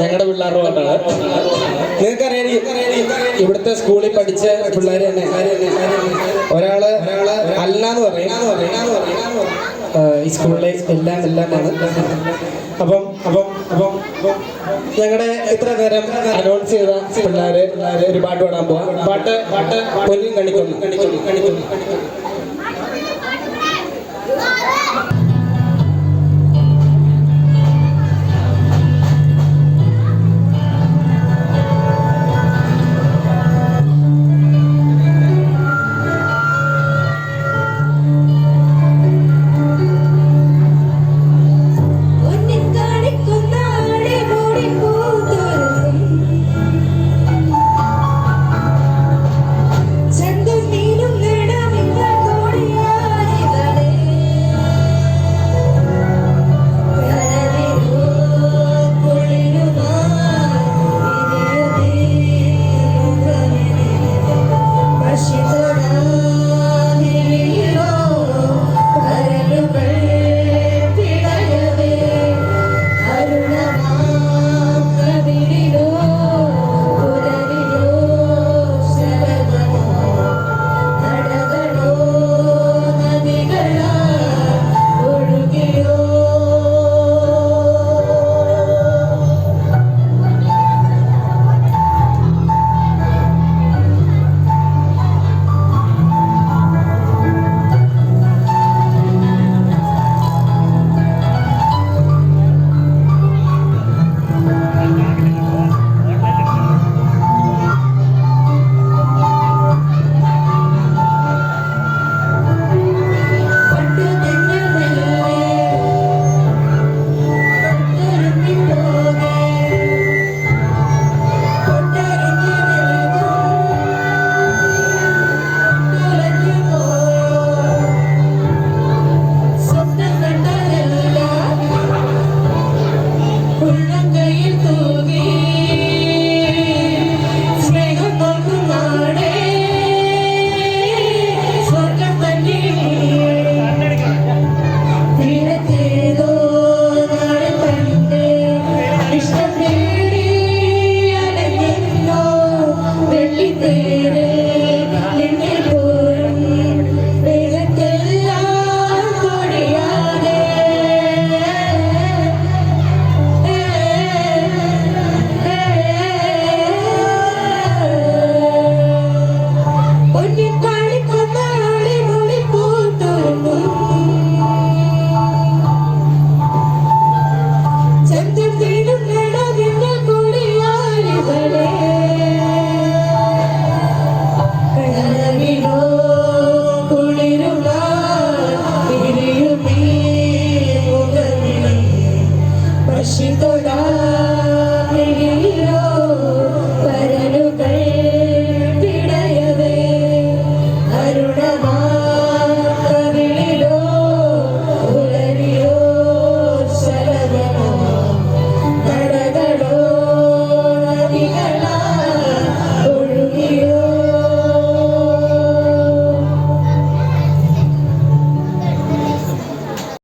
ഞങ്ങളുടെ പിള്ളേരുടെ പാട്ടാണ് നിങ്ങൾക്കറിയാം ഇവിടുത്തെ സ്കൂളിൽ പഠിച്ച പിള്ളേർ തന്നെ. ഒരാൾ ഒരാൾ അല്ലാന്ന് പറയും. ഈ സ്കൂളിലെ എല്ലാം എല്ലാമാണ് അപ്പം അപ്പം അപ്പം ഞങ്ങളുടെ ഇത്ര നേരം അനൗൺസ് ചെയ്ത പിള്ളേര് പിള്ളേര് ഒരു പാട്ട് പാടാൻ പോവാം. പാട്ട് പാട്ട് പൊന്നും കണിക്കൊന്നു കണിക്കൊന്നു കണിക്കുന്നു. Shintoga.